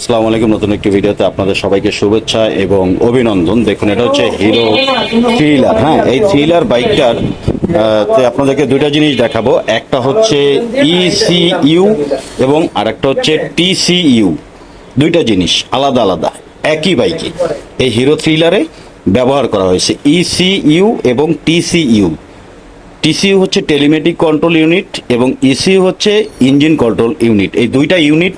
আসসালামু আলাইকুম। নতুন একটি ভিডিওতে আপনাদের সবাইকে শুভেচ্ছা এবং অভিনন্দন। দেখুন, এটা হচ্ছে হিরো থ্রিলার হ্যাঁ এই থ্রিলার বাইকটার আপনাদেরকে দুইটা জিনিস দেখাবো। একটা হচ্ছে ইসিইউ এবং আরেকটা হচ্ছে টিসিইউ দুইটা জিনিস, আলাদা আলাদা, একই বাইকে। এই হিরো থ্রিলারে ব্যবহার করা হয়েছে ইসিইউ এবং টিসিইউ টিসিইউ হচ্ছে টেলিমেটিক কন্ট্রোল ইউনিট এবং ইসিইউ হচ্ছে ইঞ্জিন কন্ট্রোল ইউনিট। এই দুইটা ইউনিট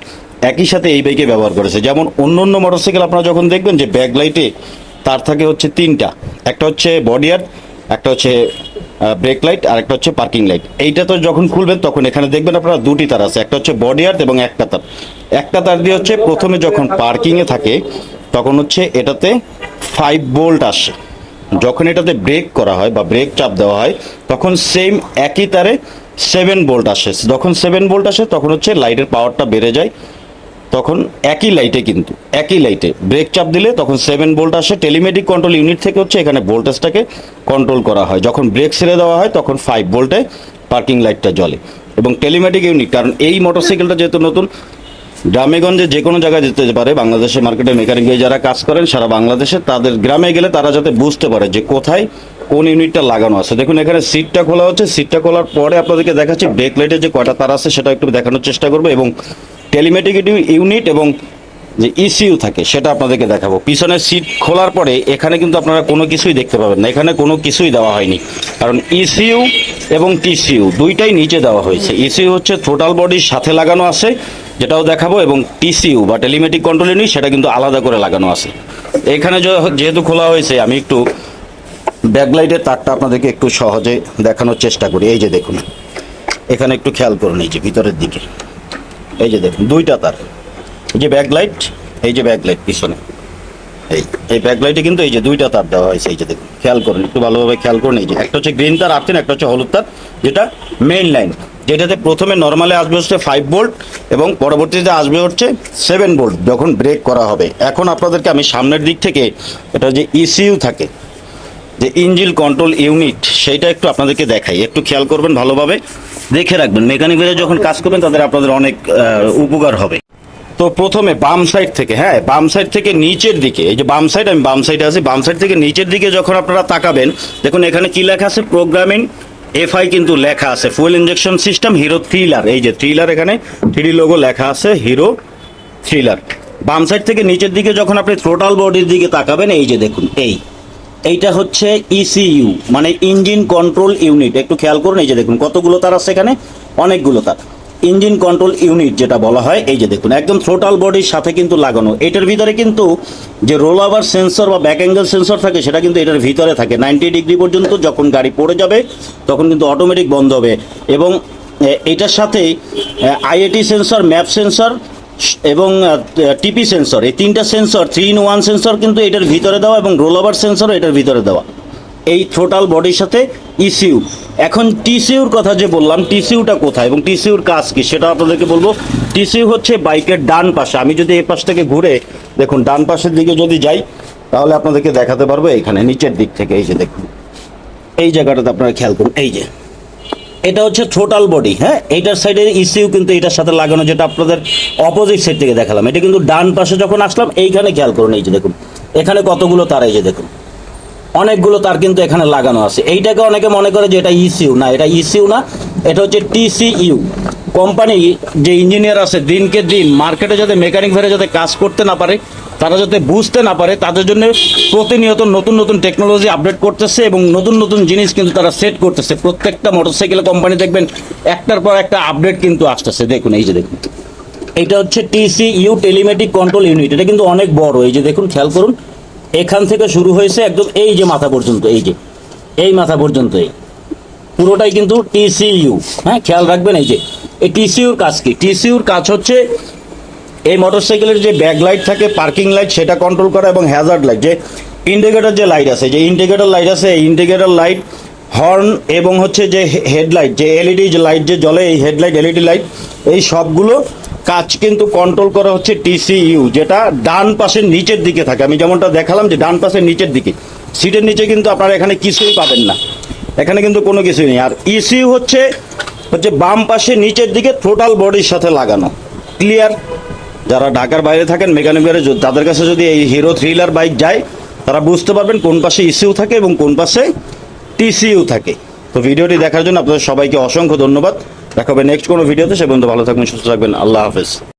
একই সাথে এই বাইকে ব্যবহার করেছে। যেমন অন্য অন্য মোটরসাইকেল আপনারা যখন দেখবেন যে ব্যাক লাইটে তার থাকে হচ্ছে তিনটা। একটা হচ্ছে বডিয়ার একটা হচ্ছে ব্রেক লাইট আর একটা হচ্ছে পার্কিং লাইট এইটা তো যখন খুলবেন তখন এখানে দেখবেন আপনারা দুটি তার আছে। একটা হচ্ছে বডি বডিয়ার এবং একটা তার। একটা তার দিয়ে হচ্ছে প্রথমে যখন পার্কিংয়ে থাকে, তখন হচ্ছে এটাতে ফাইভ বোল্ট আসে। যখন এটাতে ব্রেক করা হয় বা ব্রেক চাপ দেওয়া হয়, তখন সেম একই তারে সেভেন বোল্ট আসে। যখন সেভেন বোল্ট আসে, তখন হচ্ছে লাইটের পাওয়ারটা বেড়ে যায়। তখন একই লাইটে কিন্তু, একই লাইটে ব্রেক চাপ দিলে তখন সেভেন ভোল্ট আসে। টেলিমেটিক কন্ট্রোল ইউনিট থেকে হচ্ছে এখানে ভোল্টেজটাকে কন্ট্রোল করা হয়। যখন ব্রেক ছেড়ে দেওয়া হয়, তখন ফাইভ ভোল্টে পার্কিং লাইটটা জ্বলে। এবং টেলিমেটিক ইউনিট কারণ এই মোটরসাইকেলটা যেহেতু নতুন, গ্রামেগঞ্জে যে কোনো জায়গায় যেতে পারে, বাংলাদেশে মার্কেটে মেকানিক যারা কাজ করেন, সারা বাংলাদেশে তাদের গ্রামে গেলে তারা যাতে বুঝতে পারে যে কোথায় কোন ইউনিটটা লাগানো আছে। দেখুন, এখানে সিটটা খোলা হচ্ছে। সিটটা খোলার পরে আপনাদেরকে দেখাচ্ছি ব্রেক লাইটে যে কয়টা তার আছে, সেটা একটু দেখানোর চেষ্টা করব। এবং টেলিমেটিক ইউনিট এবং যে ইসিইউ থাকে, সেটা আপনাদেরকে দেখাবো। পিছনের সিট খোলার পরে এখানে কিন্তু আপনারা কোনো কিছুই দেখতে পাবেন না। এখানে কোনো কিছুই দেওয়া হয়নি। কারণ ইসিইউ এবং টিসিইউ দুইটাই নিচে দেওয়া হয়েছে। ইসিউ হচ্ছে টোটাল বডির সাথে লাগানো আছে, যেটাও দেখাবো, এবং টিসিইউ বা টেলিমেটিক কন্ট্রোল ইউনিট সেটা কিন্তু আলাদা করে লাগানো আছে। এখানে যেহেতু খোলা হয়েছে, আমি একটু ব্যাকলাইটের তারটা আপনাদেরকে একটু সহজে দেখানোর চেষ্টা করি। এই যে দেখুন, এখানে একটু খেয়াল করুন, এই যে ভিতরের দিকে। এই যে দেখুন, দুইটা তার। এই যে ব্যাকলাইট এই যে ব্যাকলাইট পিছনে। এই এই ব্যাকলাইটে কিন্তু এই যে দুইটা তার দেওয়া হয়েছে, এই যে দেখুন, খেয়াল করুন, একটু ভালোভাবে খেয়াল করুন, এই যে একটা হচ্ছে গ্রিন তার আর্থিন একটা হচ্ছে হলুদ তার, যেটা মেইন লাইন যেটাতে প্রথমে নর্মালে আসবে হচ্ছে ফাইভ ভোল্ট এবং পরবর্তীতে আসবে হচ্ছে সেভেন ভোল্ট যখন ব্রেক করা হবে। এখন আপনাদেরকে আমি সামনের দিক থেকে এটা যে ইসিইউ থাকে, যে ইঞ্জিল কন্ট্রোল ইউনিট সেইটা একটু আপনাদেরকে দেখাই। একটু খেয়াল করবেন ভালোভাবে। দেখে রাখবেন। মেকানিক ভাইরা যখন কাজ করবেন, তাদের আপনাদের অনেক উপকার হবে। তো প্রথমে বাম সাইড থেকে হ্যাঁ বাম সাইড থেকে নিচের দিকে, এই যে বাম সাইড আমি বাম সাইডে আছি, বাম সাইড থেকে নিচের দিকে যখন আপনারা তাকাবেন, দেখুন এখানে কি লেখা আছে? প্রোগ্রামিং এফআই কিন্তু লেখা আছে। Fuel injection system hero thriller এই যে থ্রিলার এখানে থ্রি লোগো লেখা আছে হিরো থ্রিলার বাম সাইড থেকে নিচের দিকে যখন আপনি টোটাল বডির দিকে তাকাবেন, এই যে দেখুন, এই। এইটা হচ্ছে ইসিইউ মানে ইঞ্জিন কন্ট্রোল ইউনিট একটু খেয়াল করুন, এই যে দেখুন, কতগুলো তার আছে এখানে? অনেকগুলো তার। ইঞ্জিন কন্ট্রোল ইউনিট যেটা বলা হয়, এই যে দেখুন, একদম থ্রোটাল বডির সাথে কিন্তু লাগানো। এটার ভিতরে কিন্তু যে রোল ওভার সেন্সর বা ব্যাক অ্যাঙ্গেল সেন্সর থাকে, সেটা কিন্তু এটার ভিতরে থাকে। নাইনটি ডিগ্রি পর্যন্ত যখন গাড়ি পড়ে যাবে, তখন কিন্তু অটোমেটিক বন্ধ হবে। এবং এটার সাথে আইএটি সেন্সর ম্যাপ সেন্সর এবং টিপি সেন্সর এই তিনটা sensor three in one sensor কিন্তু এটার ভিতরে দেওয়া এবং রোল ওভার সেন্সর এটার ভিতরে দেওয়া। এই থ্রোটাল বডির সাথে ইসিউ এখন টিসিউর কথা যে বললাম টিসিউটা কোথায় এবং টিসিউর কাজ কি, সেটা আপনাদেরকে বলব। টিসিউ হচ্ছে বাইকের ডান পাশে। আমি যদি এই পাশ থেকে ঘুরে, দেখুন, ডান পাশের দিকে যদি যাই, তাহলে আপনাদেরকে দেখাতে পারব এখানে নিচের দিক থেকে, এই যে দেখুন। এই জায়গাটাতে আপনারা খেয়াল করুন, এই যে। এটা হচ্ছে টোটাল বডি হ্যাঁ? এইটার সাইডে ইসিউ কিন্তু এটার সাথে লাগানো, যেটা আপনাদের অপোজিট সাইড থেকে দেখালাম। এটা কিন্তু ডান পাশে যখন আসলাম, এইখানে খেয়াল করুন, এই যে দেখুন, এখানে কতগুলো তার, এই যে দেখুন, অনেকগুলো তার কিন্তু এখানে লাগানো আছে। এইটাকে অনেকে মনে করে যে এটা ইসিউ না, এটা ইসিউ না, এটা হচ্ছে টিসিইউ কোম্পানি যে ইঞ্জিনিয়ার আছে, দিনকে দিন মার্কেটে যাতে মেকানিক ভেরে যাতে কাজ করতে না পারে তারা যাতে বুঝতে না পারে, তাদের জন্য প্রতিনিয়ত নতুন নতুন টেকনোলজি আপডেট করতেছে এবং নতুন নতুন জিনিস কিন্তু তারা সেট করতেছে। প্রত্যেকটা মোটরসাইকেল কোম্পানি দেখবেন, একটার পর একটা আপডেট কিন্তু আসতেছে। দেখুন, এই যে দেখুন। এটা হচ্ছে TC U telematic control unit এটা কিন্তু অনেক বড়। এই যে দেখুন, খেয়াল করুন, এখান থেকে শুরু হয়েছে একদম এই যে মাথা পর্যন্ত, এই যে, এই মাথা পর্যন্ত এই। পুরোটাই কিন্তু টিসিইউ হ্যাঁ খেয়াল রাখবেন এই যে। এই টিসিউর কাজ কি? টিসিউর কাজ হচ্ছে এই মোটরসাইকেলের যে ব্যাক লাইট থাকে পার্কিং লাইট সেটা কন্ট্রোল করা এবং হ্যাজার্ড লাইট যে ইন্ডিকেটর যে লাইট আছে, যে ইন্ডিকেটর লাইট আছে, এই ইন্ডিকেটর লাইট হর্ন এবং হচ্ছে যে হেডলাইট যে এলইডি যে লাইট যে জ্বলে, এই হেডলাইট এলইডি লাইট এই সবগুলো কাজ কিন্তু কন্ট্রোল করা হচ্ছে টিসিইউ যেটা ডান পাশের নিচের দিকে থাকে। আমি যেমনটা দেখালাম যে ডান পাশের নিচের দিকে। সিটের নিচে কিন্তু আপনারা এখানে কিছুই পাবেন না। এখানে কিন্তু কোনো কিছুই নেই। আর ইসিউ হচ্ছে হচ্ছে বাম পাশে নিচের দিকে টোটাল বডির সাথে লাগানো। ক্লিয়ার যারা ঢাকার বাইরে থাকেন, মেকানিকের তাদের কাছে যদি এই হিরো থ্রিলার বাইক যায়, তারা বুঝতে পারবেন কোন পাশে ইসিউ থাকে এবং কোন পাশে টিসিউ থাকে। তো ভিডিওটি দেখার জন্য আপনাদের সবাইকে অসংখ্য ধন্যবাদ। দেখা হবে নেক্সট কোনো ভিডিওতে, সে পর্যন্ত ভালো থাকবেন, সুস্থ থাকবেন, আল্লাহ হাফেজ।